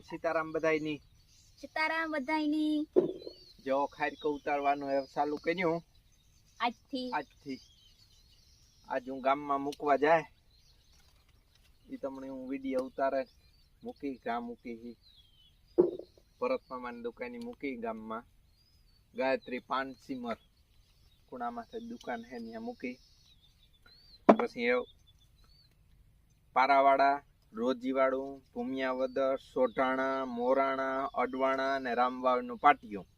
સીતારામ બધાયની? સીતારામ બધાયની. જો ખારીકો ઉતારવાનું હવે ચાલુ કર્યું. આજથી. આજથી. આજ હું ગામમાં મૂકવા જાય. એ તમને હું વીડિયો ઉતારે. મૂકી ગામ મૂકી હી. ભરત મામાની દુકાની મૂકી ગામમાં. ગાયત્રી પાન સિમર ખૂણામાં દુકાન હે ત્યાં મૂકી. પછી એ રોજીવાડું, ભૂમિયાવદર, સોઢાણા, મોરાણા, અડવાણા અને રામવાવનું પાટિયું.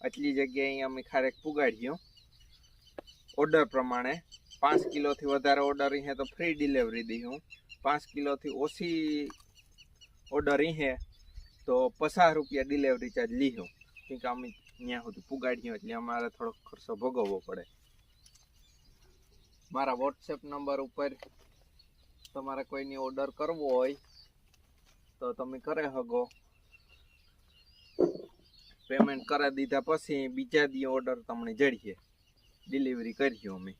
આટલી જગ્યાએ અમે ખારેક પુગાડ્યું. ઓર્ડર પ્રમાણે પાંચ કિલોથી વધારે ઓર્ડર અહીં તો ફ્રી ડિલિવરી દઈ પાંચ કિલોથી ઓછી ઓર્ડર અહીં તો પચાસ રૂપિયા ડિલિવરી ચાર્જ લીધો કેમ કે અમે ત્યાં સુધી પુગાડ્યું એટલે અમારે થોડોક ખર્ચો ભોગવવો પડે. મારા વોટ્સએપ નંબર ઉપર તમારે કોઈની ઓર્ડર કરવો હોય, તો તમે કરે હગો પેમેન્ટ કરાવી દીધા પછી બીજા દી ઓર્ડર તમને જડીએ. ડિલિવરી કરીએ અમે.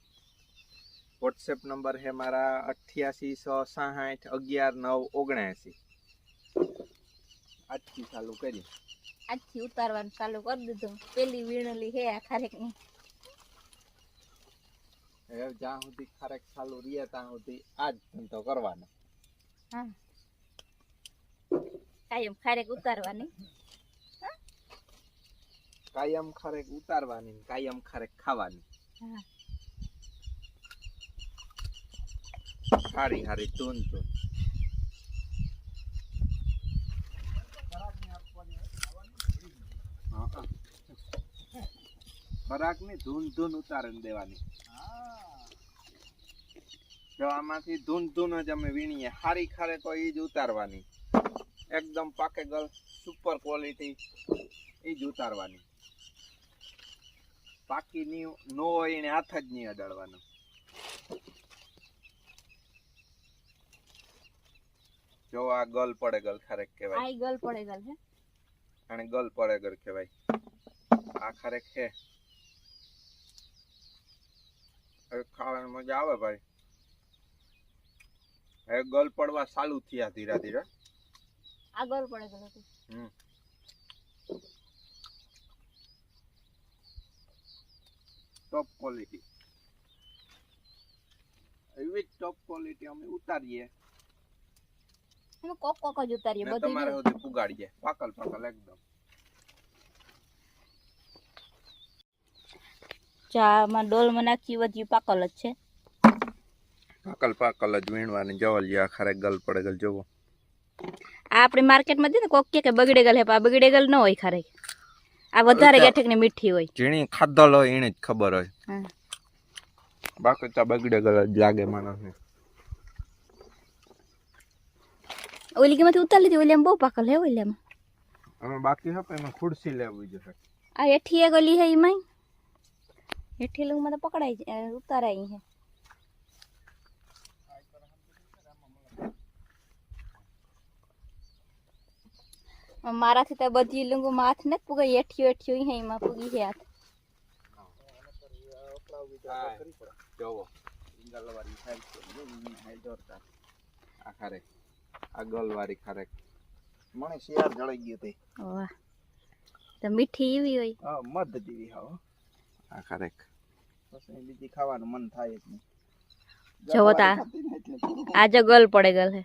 વોટ્સએપ નંબર છે મારા અઠ્યાસી સો સાઠ અગિયાર નવ ઓગણએંસી આજથી ચાલુ કરી આજથી ઉતારવાનું ચાલુ કરી દીધું. પેલી વીણલી હે આ ખારેકની હવે જ્યાં સુધી ખરેક ચાલુ રહીએ ત્યાં સુધી આ જ ધંધો કરવાનો. હા. કાયમ ખારેક ઉતારવાની. કાયમ ખારેક ઉતારવાની કાયમ ખારેક ખાવાની. હા. હારી હારી ધૂન ધૂન. ખોરાકની ધૂન ધૂન ઉતારણ દેવાની. જો આમાંથી ધૂન ધૂન જ અમે વીણીએ. હારી ખારે તો એ જ ઉતારવાની. એકદમ પાકે ગલ સુપર ક્વોલિટી એ જ ઉતારવાની. પાકી ની નો હોય એને હાથ જ નહીં અડાડવાનો. જો આ ગલ પડે ગલ ખારેક કહેવાય. આ ગલ પડે ગલ હે. અને ગલ પડે ગલ કહેવાય. આ ખારેક છે ખાવાની મજા આવે ભાઈ. હવે ગલ પડવા ચાલુ થયા ધીરે ધીરે. આ ગલ પડે ગલ હતી હમ. ટોપ ક્વોલિટી એવી ટોપ ક્વોલિટી અમે ઉતારીએ. અમે કોક કોક જ ઉતારીએ બધું તમારે. સુધી પુગાડીએ. પાકલ પાકલ એકદમ. ચામાં ડોલમાં નાખી વધ્યું પાકલ જ છે. પાકલ પાકલ જ વીણવાની જવલિયા ખારે ગલ પડે ગલ જોવો. આ આપણે માર્કેટમાં જઈએ ને કોક કે કે બગડે ગલ હે પણ આ બગડે ગલ ન હોય ખારેક આ વધારે અચ્છા. ગેઠક ને મીઠી હોય. ઝીણી ખાધલ હોય એને જ ખબર હોય. હા. બાકી તો બગડે ગલ જ લાગે માણસને. ઓલી કેમાંથી ઉતારી લીધી ઓલી બહુ પાકલ હે ઓલી આમાં. અમે બાકી હે પણ એમાં ખુરશી લેવી જોઈએ આ હેઠી એક ઓલી હે એમાં હેઠી લંગમાં તો પકડાય છે, અ, ઉતારાય હે. મારાથી તો બધી લંગોમાં માથ નથી પુગાઈ હેઠિયો હેઠિયો હે એમાં પુગી છે હાથ. જોવો. ગલવારી છે. દોરતા આ ખારે આ ગલવારી ખારે. મને શિયાર જળાઈ ગયું તે. વાહ. તો મીઠી એવી હોય. હા મધ જેવી હાવ આ ખારેક પછી બીજી ખાવાનું મન થાય જ નહીં. જવો તા. આજે ગલ પડે ગલ હે.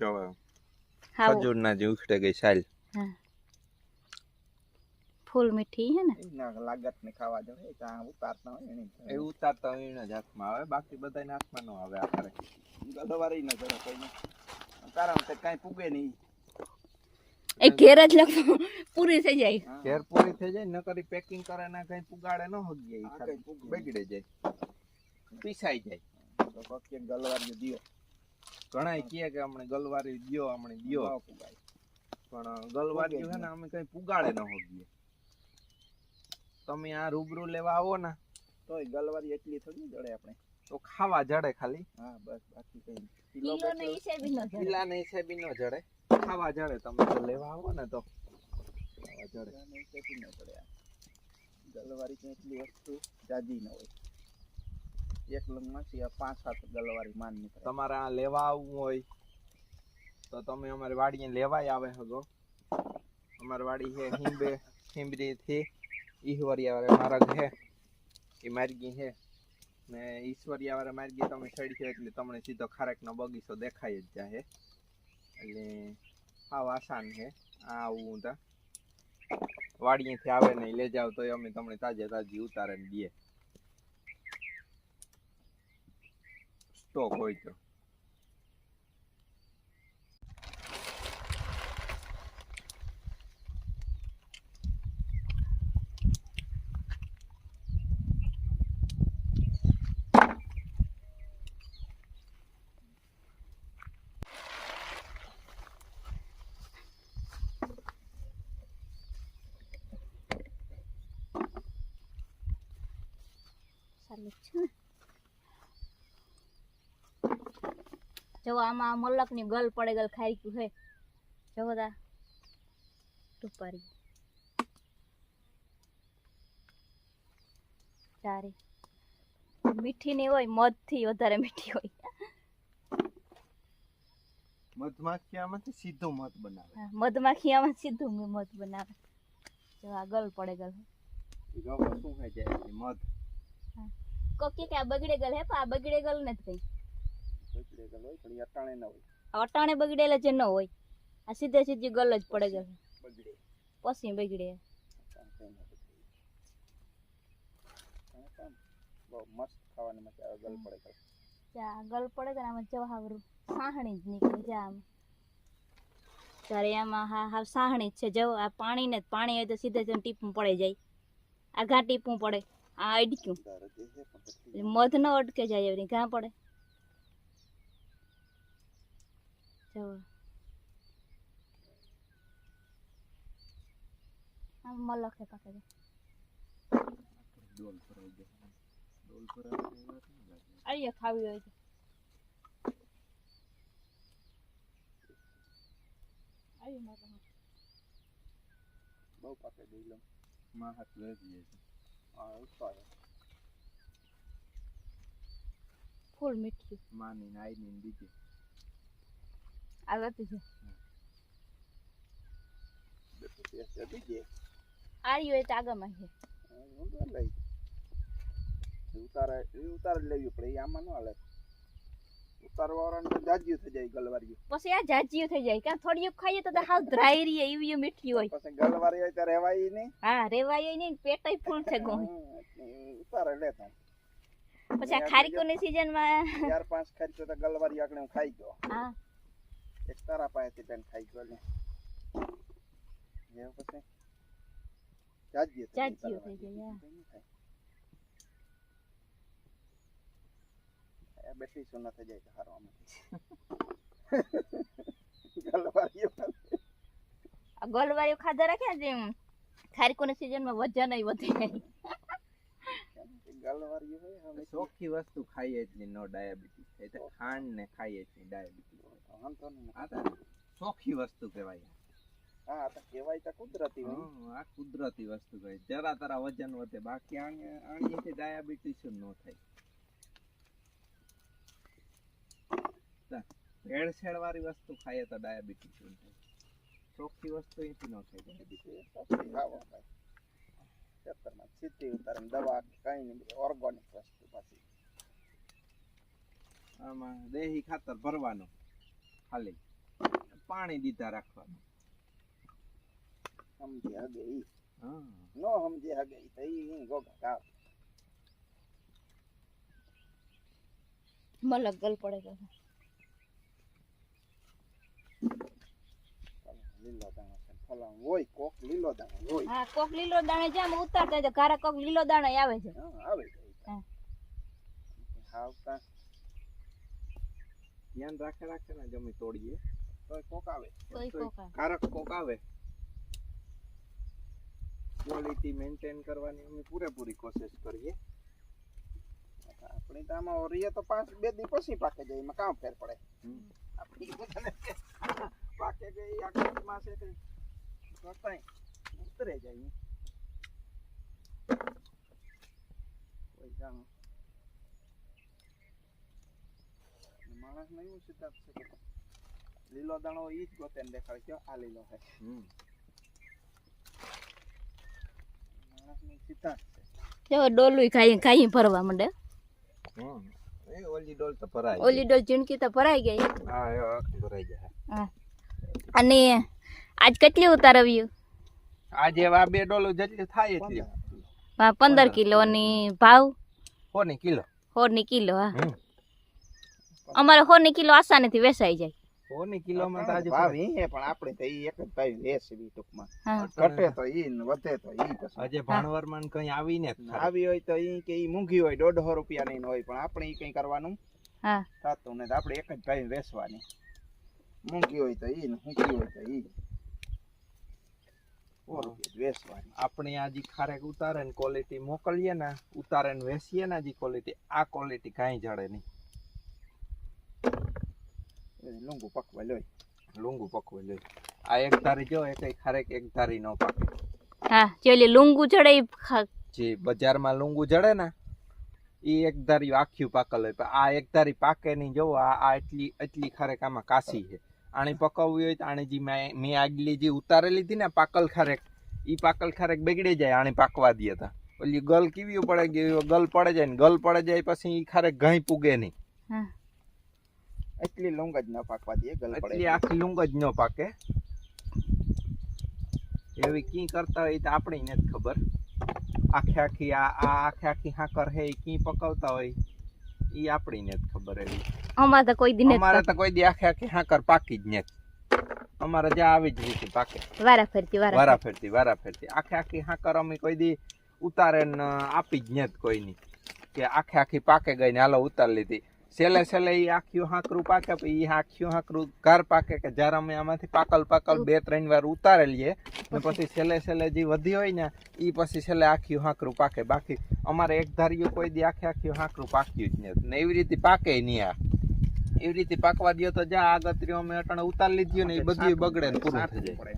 જોવો હા ખજૂર ના જે ઉખડે ગઈ સાલ. ફૂલ મીઠી હે ને? લાગત ને ખાવા જો એ ચા ઉતારતા હોય એ ઉતારતા હોય એને જ હાથમાં આવે બાકી બધાને હાથમાં ન આવે આખરે. ગલવારી ન કરે કઈ કારણ કે કઈ પૂગે નહીં. એ ઘેર જ લખો પૂરી થઈ જાય. ઘેર પૂરી થઈ જાય નકરી પેકિંગ કરે ને કઈ પુગાડે ન હગીએ જાય બગડે જાય. પીસાઈ જાય. તો કોકે ગલવારી દિયો. ઘણા કહે કે અમને ગલવારી દિયો અમને દિયો. પણ ગલવાડી છે ને અમે કઈ પુગાડે ન હગીએ તમે આ રૂબરૂ લેવા આવો ને તોય ગલવારી એટલી થોડી જડે આપણે. તો ખાવા જડે ખાલી. હા બસ બાકી કઈ કિલો ને હિસાબે ન જડે. કિલા ને હિસાબી ન જડે. ખાવા જડે તમે તો લેવા આવો ને તો. ખાવા જડે. હિસાબી ન જડે ગલવાડી ગલવારી તો એટલી વસ્તુ જાજી ન હોય. એક લંગમાંથી આ પાંચ સાત ગલવારી માન નીકળે. તમારે આ લેવા આવવું હોય તો તમે અમારી વાડીએ લેવાય આવે હજો અમારી વાડી છે હિંબે, હિંબરી થી ઈશ્વરિયા વાળે માર્ગ છે એ માર્ગી છે. ને ઈશ્વરિયા વાળા માર્ગી તમે ચડશો એટલે તમને સીધો ખારેકનો બગીચો દેખાય જ જાય એટલે આ આસાન છે. આ આવું તા વાડીએથી આવે ને લઈ જાવ તો અમે તમને તાજે તાજી ઉતારે દઈએ. સ્ટોક હોય તો. ચાલુ છે જો આમાં મલકની ગલ પડે ગલ ખાઈ ગયું હે. જો બધા ટુપારી. ચારી. મીઠી નહીં હોય મધથી વધારે મીઠી હોય. મધમાખી સીધું મધ બનાવે. હા, મધમાખી આમાં સીધું મી મધ બનાવે. જો આ ગલ પડે ગલ. શું ખાય જાય? મધ. કોકી કે આ બગડે ગલ હે પણ આ બગડે ગલ નથી કઈ બગડે ગયેલો હોય પણ અટાણે ન હોય. અટાણે બગડેલા જે ન હોય આ સીધે સીધી ગલ જ પડે ગલ. બગડે. પછી બગડે. બહુ મસ્ત ખાવાની મજા આવે ગલ પડે ગલ. જા ગલ પડે તો આમાં જવાહરું. સાહણી જ નીકળી જા આમ. ત્યારે આમાં હા હા સાહણી જ છે જવો આ પાણી ને જ પાણી હોય તો સીધે સીધું ટીપું પડે જાય. આ ઘા ટીપું પડે. આ અડક્યું એટલે મધ ન અટકે જાય એવી ઘા પડે? આમ મલખે પાકે. ડોલ પર પર ખાવી હોય બહુ પાકે માં હાથ ફૂલ મીઠી માની ને આઈની ને બીજી આ હતી છે બીજી આર્યો એ તો આગળમાં છે ઉતારે ઉતારે લેવી પડે આમાં ન હાલે ઉતારવા જાજ્યું થઈ જાય ગલવારી પછી આ જાજીયું થઈ જાય. કાં થોડીયું ખાઈએ તો તો હાવ ધ્રાઈ રહીએ એવી મીઠી હોય. પછી ગલવારી હોય નહીં. હા રેવાય નહીં પેટાઈ ફૂલ છે ઉતારે લેતા પછી આ ખારીકોની સિઝનમાં ચાર પાંચ ખારી તો ગલવારી આગળ હું ખાઈ ગયો. હા. એક તારા પાસેથી બેન ખાઈ ગયો ને પછી. જાજ્યું થઈ જાય બેટરી સોના થઈ જાય તો ગલવારી આ ગોલવારીઓ ખાધા રાખ્યા છે એમ ખારીકોની સિઝનમાં વજન નહીં વધે ચોખ્ખી વસ્તુ ખાઈએ એટલી નો ડાયાબિટીસ થાય તો ખાંડ ને ખાઈએ એટલી ડાયાબિટીસ આ તો ચોખ્ખી વસ્તુ કહેવાય હા તો કહેવાય તો કુદરતી આ કુદરતી વસ્તુ કહેવાય જરા તારા વજન વધે બાકી આણે આણીથી ડાયાબિટીસ ન થાય તા, ભેળસેળ વાળી વસ્તુ ખાઈએ તો ડાયાબિટીસ ચોખ્ખી વસ્તુ એથી ન થાય ડાયાબિટીસ સીધી ઉતારણ દવા કઈ નહીં ઓર્ગોનિક વસ્તુ પાછી આમાં દેહી ખાતર ભરવાનું ખાલી પાણી દીધા રાખવાનું. સમજી હગે ઈ નો સમજી હગે ઈ તો. ઈ ગોગા કા મલગલ પડે ગયો લીલો દાણો છે ફલાણ હોય કોક લીલો દાણો હોય હા કોક લીલો દાણે જામ ઉતારતા હોય તો ઘરે કોક લીલો દાણો આવે છે. આવે જાય આવતા ધ્યાન રાખે રાખે ને જમી તોડીએ. તોય કોક આવે. તોય કોક આવે. કારક કોક આવે. ક્વોલિટી મેન્ટેન કરવાની અમે પૂરેપૂરી કોશિશ કરીએ. આપણે તો આમાં ઓરીએ તો પાંચ બે દી પછી પાકે જાય એમાં કામ ફેર પડે. પાકે ગઈ આખી માસે કઈ કરતાંય ઉતરે જાય કોઈ જાણ માણસ નહીં સિદ્ધાર્થ છે કે લીલો દાણો ઈ જ ગોતે ને દેખાડ કયો આ લીલો છે હમ. માણસનું સિદ્ધાંત છે જો ડોલું ખાઈ ખાઈ ભરવા માંડે હમ. એ ઓલી ડોલ તો ભરાય ઓલી ડોલ ઝીણકી તો ભરાઈ ગઈ. હા એ ભરાઈ અને આજ કેટલી ઉતારવ્યું? આજે આ બે ડોલો જેટલી થાય એટલી. આ પંદર કિલોની ભાવ? કોની કિલો. સોળની કિલો હા. અમારે અમારે ની કિલો આસાનીથી વેચાઈ જાય. કોની કિલોમાં તો આજે ભાવ ઈ હે પણ આપણે તો ઈ એક જ ભાવ બી ટૂંકમાં. ઘટે તો ઈ ને વધે તો ઈ પછી. આજે ભાણવરમાં કઈ આવી ને આવી હોય તો ઈ કે ઈ મૂંઘી હોય દોઢસો રૂપિયાની ન હોય પણ આપણે ઈ કઈ કરવાનું? હા. થતું ને આપણે એક જ ભાઈ વેસવાની મૂંઘી હોય તો ઈ ને મૂંઘી હોય તો ઈ. રૂપિયા આપણે આ જે ખારેક ઉતારે ને ક્વોલિટી મોકલીએ ને ઉતારે ને વેસીએ ને જે ક્વોલિટી આ ક્વોલિટી કાંઈ જડે નહીં. એ લીંબુ પકવા લોય લુંગુ પકવે લે આ એક ધારી જો એ કઈ ખારેક એક ધારી નો પાકે. હા જે લુંગુ ચડે ઈ જે બજારમાં લુંગુ જડે ને એ એક ધારી આખ્યું પાકલ હોય. આ એક ધારી પાકે નહીં. જોવો આ આ એટલી એટલી ખારેક આમાં કાસી છે. આણી પકવવી હોય તો આણી જે મેં મેં આગલી જે ઉતારેલી હતી ને પાકલ ખારેક ઈ પાકલ ખારેક બગડી જાય આણી પાકવા દે તા. ઓલી ગલ કેવી પડે ગઈ ગલ પડે જાય ને ગલ પડે જાય પછી એ ખારેક ઘઈ પૂગે નહીં. હા. એટલી લોંગ જ ન પાકવા દે ગલ એટલી પડે આખી લોંગ જ ન પાકે. એવી કી કરતા હોય તો આપણે નથી ખબર. આખી આખી આ આ આખી આખી હાકર હે કી પકવતા હોય એ આપણી નથી ખબર એવી. અમારે તો કોઈ દિને અમારે તો કોઈ દી આખી આખી હાકર પાકી જ નથી. અમારે જ્યાં આવી જ રીતે પાકે. વારા ફરતી વારા વારા ફેરતી વારા ફેરતી આખી આખી હાકર અમે કોઈ દી ઉતારે ને આપી જ નથી કોઈની. કે આખે આખી પાકે ગઈ ને હાલો ઉતાર લીધી. છેલ્લે છેલ્લે એ આખી હાકરું પાકે પછી એ આખી હાકરું ઘર પાકે કે જ્યારે અમે આમાંથી પાકલ પાકલ બે ત્રણ વાર ઉતારે લઈએ ને પછી છેલ્લે છેલ્લે જે વધી હોય ને એ પછી છેલ્લે આખી હાકરું પાકે. બાકી અમારે એક ધાર્યું કોઈ દી આખી આખી હાકરું પાક્યું જ નથી. ને એવી રીતે પાકે નહીં આ એવી રીતે પાકવા દો તો જા આગતરીઓ અમે અટાણે ઉતાર લીધી ને એ બધું બગડે ને પૂરું થઈ જાય.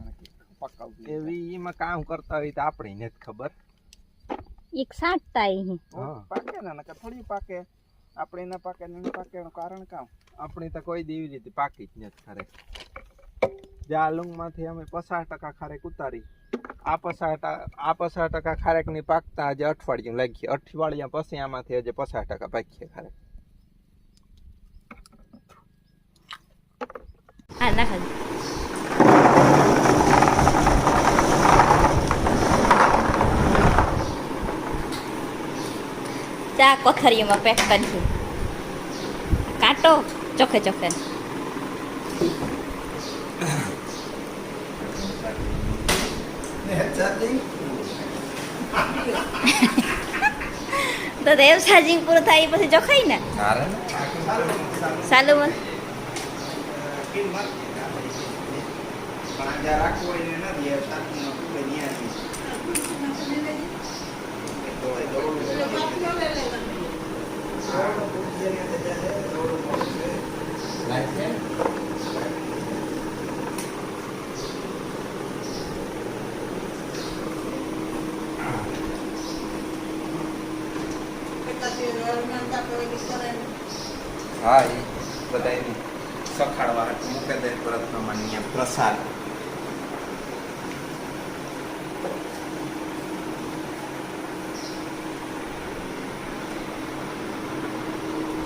પકાવવી એવી એમાં કામ કરતા હોય તો આપણે નથી ખબર. એક સાંટતા અહીં હા. પાકે ને નકર થોડી પાકે. આપણે એના પાકે ને એના પાકે એનું કારણ કામ? આપણી તો કોઈ દેવી રીતે પાકી જ નથી ખારેક જા માંથી અમે પચાસ ટકા ખારેક ઉતારી. આ પચાસ આ પચાસ ટકા ખારેકની પાકતા આજે અઠવાડિયું લાગી. અઠવાડિયા પછી આમાંથી આજે પચાસ ટકા પાકીએ ખારેક હા નાખો ચા કોથરીમાં પેક કરીશું. કાંટો ચોખે ચોખે. તો દેવ ચાર્જિંગ પૂરું થાય પછી ચોખાઈ ને? સાલું આ રાખવું હોય એને નથી એ સાચું ન પૂરે ન્યા હા એ બધા સખાડવા મૂકે દે પ્રથમ અહીંયા પ્રસાદ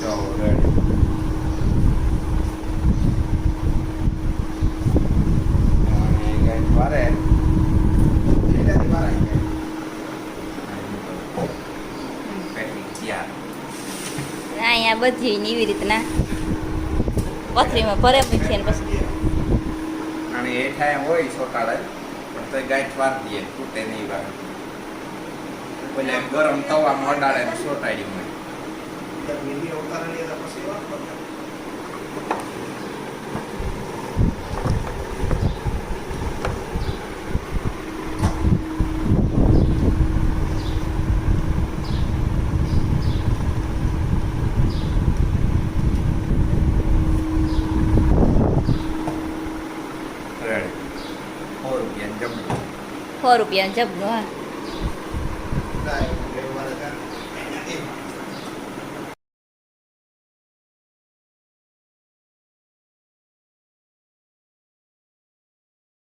જો રેડી અને કંઈક વારે એનાથી બહાર આવી જાય. પેકિંગ તૈયાર અહીંયા બધી ને એવી રીતના. પથરીમાં ભરે મૂકીએ ને પછી. અને એ ટાઈમ હોય સોટાડે પણ તો ગાંઠ વાર દે તૂટે નહીં વાર. પેલા ગરમ તવા મોડાડે સોટાડી મળે ત્યાં વીડિયો ઉતારેલી હતા પછી વાત કરો. રેડી સો રૂપિયા જમવું સો રૂપિયા જબનું હા.